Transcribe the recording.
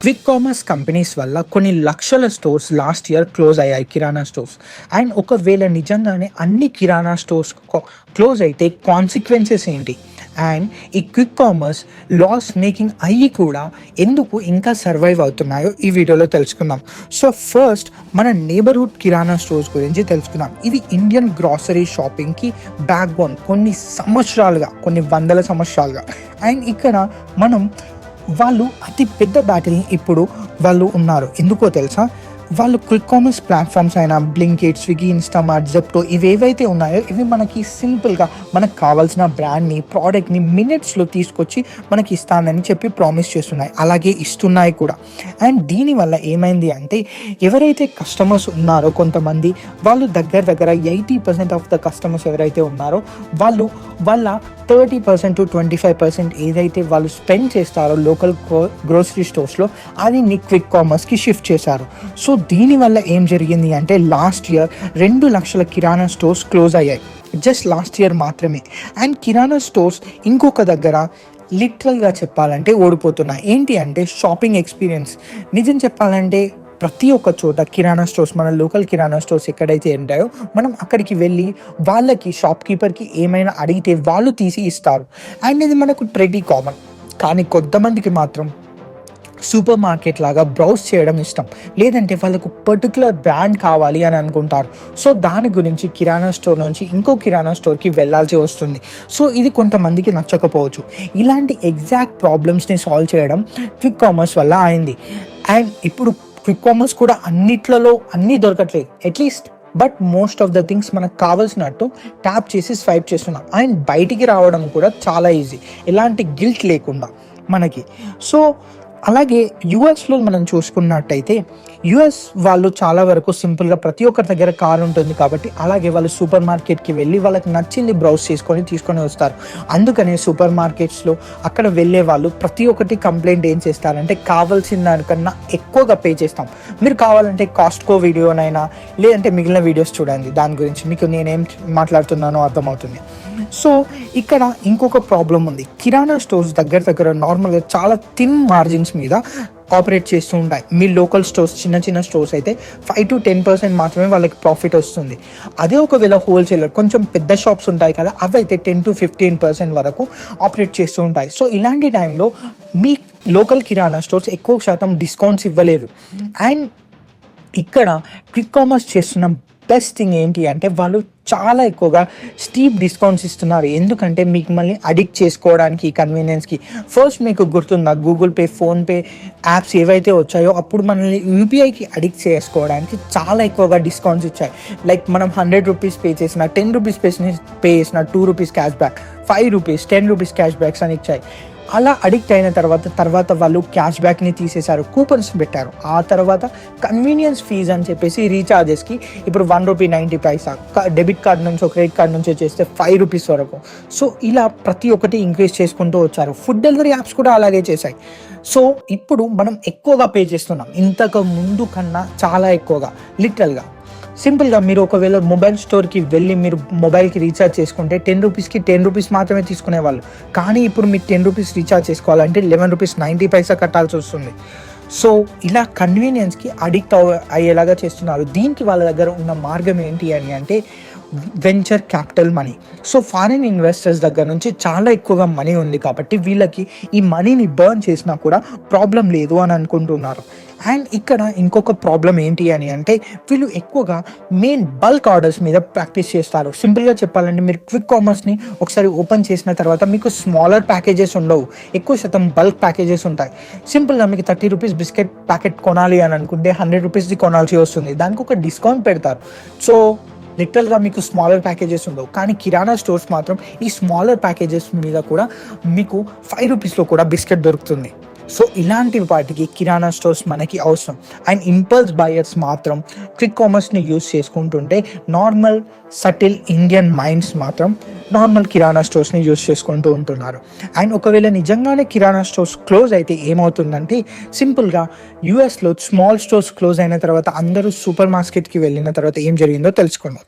Quick commerce companies వల్ల కొన్ని లక్షల స్టోర్స్ లాస్ట్ ఇయర్ క్లోజ్ అయ్యాయి కిరాణా స్టోర్స్ అండ్ ఒకవేళ నిజంగానే అన్ని కిరాణా స్టోర్స్ క్లోజ్ అయితే కాన్సిక్వెన్సెస్ ఏంటి? అండ్ ఈ క్విక్ కామర్స్ లాస్ మేకింగ్ అయ్యి కూడా ఎందుకు ఇంకా సర్వైవ్ అవుతున్నాయో ఈ వీడియోలో తెలుసుకుందాం. సో ఫస్ట్ మన నేబర్హుడ్ కిరాణా స్టోర్స్ గురించి తెలుసుకుందాం. ఇది ఇండియన్ గ్రాసరీ షాపింగ్కి బ్యాక్ బోన్ కొన్ని సంవత్సరాలుగా కొన్ని వందల సంవత్సరాలుగా. అండ్ ఇక్కడ మనం వాళ్ళు అతి పెద్ద బ్యాటిల్ని ఇప్పుడు వాళ్ళు ఉన్నారు. ఎందుకో తెలుసా? వాళ్ళు క్విక్ కామర్స్ ప్లాట్ఫామ్స్ అయినా బ్లింకెట్ స్విగ్గీ ఇన్స్టామార్ట్ జెప్టో ఏవైతే ఉన్నాయో ఇవి మనకి సింపుల్గా మనకు కావాల్సిన బ్రాండ్ని ప్రోడక్ట్ని మినిట్స్లో తీసుకొచ్చి మనకి ఇస్తానని చెప్పి ప్రామిస్ చేస్తున్నాయి. అలాగే ఇస్తున్నాయి కూడా. అండ్ దీనివల్ల ఏమైంది అంటే ఎవరైతే కస్టమర్స్ ఉన్నారో కొంతమంది వాళ్ళు దగ్గర దగ్గర eighty percent of the customers ఎవరైతే ఉన్నారో వాళ్ళు వాళ్ళ thirty percent to twenty five percent ఏదైతే వాళ్ళు స్పెండ్ చేస్తారో లోకల్ గ్రోసరీ స్టోర్స్లో అది నీ క్విక్ కామర్స్కి షిఫ్ట్ చేశారు. సో దీనివల్ల ఏం జరిగింది అంటే లాస్ట్ ఇయర్ రెండు లక్షల కిరాణా స్టోర్స్ క్లోజ్ అయ్యాయి. జస్ట్ లాస్ట్ ఇయర్ మాత్రమే. అండ్ కిరాణా స్టోర్స్ ఇంకొక దగ్గర లిటరల్గా చెప్పాలంటే ఓడిపోతున్నాయి. ఏంటి అంటే షాపింగ్ ఎక్స్పీరియన్స్. నిజం చెప్పాలంటే ప్రతి ఒక్క చోట కిరాణా స్టోర్స్ మన లోకల్ కిరాణా స్టోర్స్ ఎక్కడైతే ఉంటాయో మనం అక్కడికి వెళ్ళి వాళ్ళకి షాప్ కీపర్కి ఏమైనా అడిగితే వాళ్ళు తీసి ఇస్తారు. అండ్ ఇది మనకు ట్రెడీ కామన్ కానీ కొంతమందికి మాత్రం సూపర్ మార్కెట్ లాగా బ్రౌజ్ చేయడం ఇష్టం. లేదంటే వాళ్ళకు పర్టికులర్ బ్రాండ్ కావాలి అని అనుకుంటారు. సో దాని గురించి కిరాణా స్టోర్ నుంచి ఇంకో కిరాణా స్టోర్కి వెళ్ళాల్సి వస్తుంది. సో ఇది కొంతమందికి నచ్చకపోవచ్చు. ఇలాంటి ఎగ్జాక్ట్ ప్రాబ్లమ్స్ని సాల్వ్ చేయడం క్విక్ కామర్స్ వల్ల అయింది. అండ్ ఇప్పుడు క్విక్ కామర్స్ కూడా అన్నిట్లలో అన్నీ దొరకట్లేదు at least but most of the things మనకు కావాల్సినట్టు ట్యాప్ చేసి స్వైప్ చేస్తున్నాం. అండ్ బయటికి రావడం కూడా చాలా ఈజీ ఎలాంటి గిల్ట్ లేకుండా మనకి. సో అలాగే యుఎస్లో మనం చూసుకున్నట్టయితే యుఎస్ వాళ్ళు చాలా వరకు సింపుల్గా ప్రతి ఒక్కరి దగ్గర కార్ ఉంటుంది కాబట్టి అలాగే వాళ్ళు సూపర్ మార్కెట్కి వెళ్ళి వాళ్ళకి నచ్చింది బ్రౌజ్ చేసుకొని తీసుకొని వస్తారు. అందుకనే సూపర్ మార్కెట్స్లో అక్కడ వెళ్ళే వాళ్ళు ప్రతి ఒక్కటి కంప్లైంట్ ఏం చేస్తారంటే కావాల్సిన దానికన్నా ఎక్కువగా పే చేస్తాం. మీరు కావాలంటే కాస్ట్కో వీడియోనైనా లేదంటే మిగిలిన వీడియోస్ చూడండి. దాని గురించి మీకు నేనేం మాట్లాడుతున్నానో అర్థమవుతుంది. సో ఇక్కడ ఇంకొక ప్రాబ్లం ఉంది. కిరాణా స్టోర్స్ దగ్గర దగ్గర నార్మల్గా చాలా థిన్ మార్జిన్స్ మీద ఆపరేట్ చేస్తూ ఉంటాయి. మీ లోకల్ స్టోర్స్ చిన్న చిన్న స్టోర్స్ అయితే ఫైవ్ టు టెన్ పర్సెంట్ మాత్రమే వాళ్ళకి ప్రాఫిట్ వస్తుంది. అదే ఒకవేళ హోల్సేలర్ కొంచెం పెద్ద షాప్స్ ఉంటాయి కదా అవి అయితే టెన్ టు ఫిఫ్టీన్ పర్సెంట్ వరకు ఆపరేట్ చేస్తూ ఉంటాయి. సో ఇలాంటి టైంలో మీ లోకల్ కిరాణా స్టోర్స్ ఎక్కువ శాతం డిస్కౌంట్స్ ఇవ్వలేదు. అండ్ ఇక్కడ క్విక్ కామర్స్ చేస్తున్న బెస్ట్ థింగ్ ఏంటి అంటే వాళ్ళు చాలా ఎక్కువగా స్టీప్ డిస్కౌంట్స్ ఇస్తున్నారు. ఎందుకంటే మీకు మళ్ళీ అడిక్ట్ చేసుకోవడానికి ఈ కన్వీనియన్స్కి ఫస్ట్ మీకు గుర్తుందా? గూగుల్ పే ఫోన్పే యాప్స్ ఏవైతే వచ్చాయో అప్పుడు మనల్ని యూపీఐకి అడిక్ట్ చేసుకోవడానికి చాలా ఎక్కువగా డిస్కౌంట్స్ ఇచ్చాయి. లైక్ మనం హండ్రెడ్ రూపీస్ పే చేసిన టెన్ రూపీస్ పే పే చేసిన two rupees cash back five rupees ten rupees cash backs అని ఇచ్చాయి. అలా అడిక్ట్ అయిన తర్వాత తర్వాత వాళ్ళు క్యాష్ బ్యాక్ని తీసేశారు కూపన్స్ పెట్టారు. ఆ తర్వాత కన్వీనియన్స్ ఫీజ్ అని చెప్పేసి రీఛార్జెస్కి ఇప్పుడు one rupee ninety paisa debit card నుంచి క్రెడిట్ కార్డ్ నుంచి చేస్తే ఫైవ్ రూపీస్ వరకు. సో ఇలా ప్రతి ఒక్కటి ఇంక్రీజ్ చేసుకుంటూ వచ్చారు. ఫుడ్ డెలివరీ యాప్స్ కూడా అలాగే చేశాయి. సో ఇప్పుడు మనం ఎక్కువగా పే చేస్తున్నాం. ఇంతకు ముందు కన్నా చాలా ఎక్కువగా లిటరల్గా సింపుల్గా మీరు ఒకవేళ మొబైల్ స్టోర్కి వెళ్ళి మీరు మొబైల్కి రీఛార్జ్ చేసుకుంటే టెన్ రూపీస్కి టెన్ రూపీస్ మాత్రమే తీసుకునేవాళ్ళు. కానీ ఇప్పుడు మీరు టెన్ రూపీస్ రీఛార్జ్ చేసుకోవాలంటే లెవెన్ రూపీస్ నైంటీ పైసా కట్టాల్సి వస్తుంది. సో ఇలా కన్వీనియన్స్కి అడిక్ట్ అయ్యేలాగా చేస్తున్నారు. దీనికి వాళ్ళ దగ్గర ఉన్న మార్గం ఏంటి అని అంటే venture capital money so foreign investors దగ్గర నుంచి చాలా ఎక్కువగా మనీ ఉంది కాబట్టి వీళ్ళకి ఈ మనీని బర్న్ చేసినా కూడా ప్రాబ్లం లేదు అని అనుకుంటున్నారు. అండ్ ఇక్కడ ఇంకొక ప్రాబ్లం ఏంటి అని అంటే వీళ్ళు ఎక్కువగా మెయిన్ బల్క్ ఆర్డర్స్ మీద ప్రాక్టీస్ చేస్తారు. సింపుల్గా చెప్పాలంటే మీరు క్విక్ కామర్స్ని ఒకసారి ఓపెన్ చేసిన తర్వాత మీకు స్మాలర్ ప్యాకేజెస్ ఉండవు. ఎక్కువ శాతం బల్క్ ప్యాకేజెస్ ఉంటాయి. సింపుల్గా మీకు థర్టీ రూపీస్ బిస్కెట్ ప్యాకెట్ కొనాలి అని అనుకుంటే హండ్రెడ్ రూపీస్ది కొనాల్సి వస్తుంది. దానికి ఒక డిస్కౌంట్ పెడతారు. సో లిటరల్గా మీకు స్మాలర్ ప్యాకేజెస్ ఉండవు. కానీ కిరాణా స్టోర్స్ మాత్రం ఈ స్మాలర్ ప్యాకేజెస్ మీద కూడా మీకు ఫైవ్ రూపీస్లో కూడా బిస్కెట్ దొరుకుతుంది. సో ఇలాంటి వాటికి కిరాణా స్టోర్స్ మనకి అవసరం. అండ్ ఇంపల్స్ బయర్స్ మాత్రం క్విక్ కామర్స్ని యూస్ చేసుకుంటుంటే నార్మల్ సటిల్ ఇండియన్ మైండ్స్ మాత్రం నార్మల్ కిరాణా స్టోర్స్ని యూస్ చేసుకుంటూ ఉంటున్నారు. అండ్ ఒకవేళ నిజంగానే కిరాణా స్టోర్స్ క్లోజ్ అయితే ఏమవుతుందంటే సింపుల్గా యూఎస్లో స్మాల్ స్టోర్స్ క్లోజ్ అయిన తర్వాత అందరూ సూపర్ మార్కెట్కి వెళ్ళిన తర్వాత ఏం జరిగిందో తెలుసుకుందాం.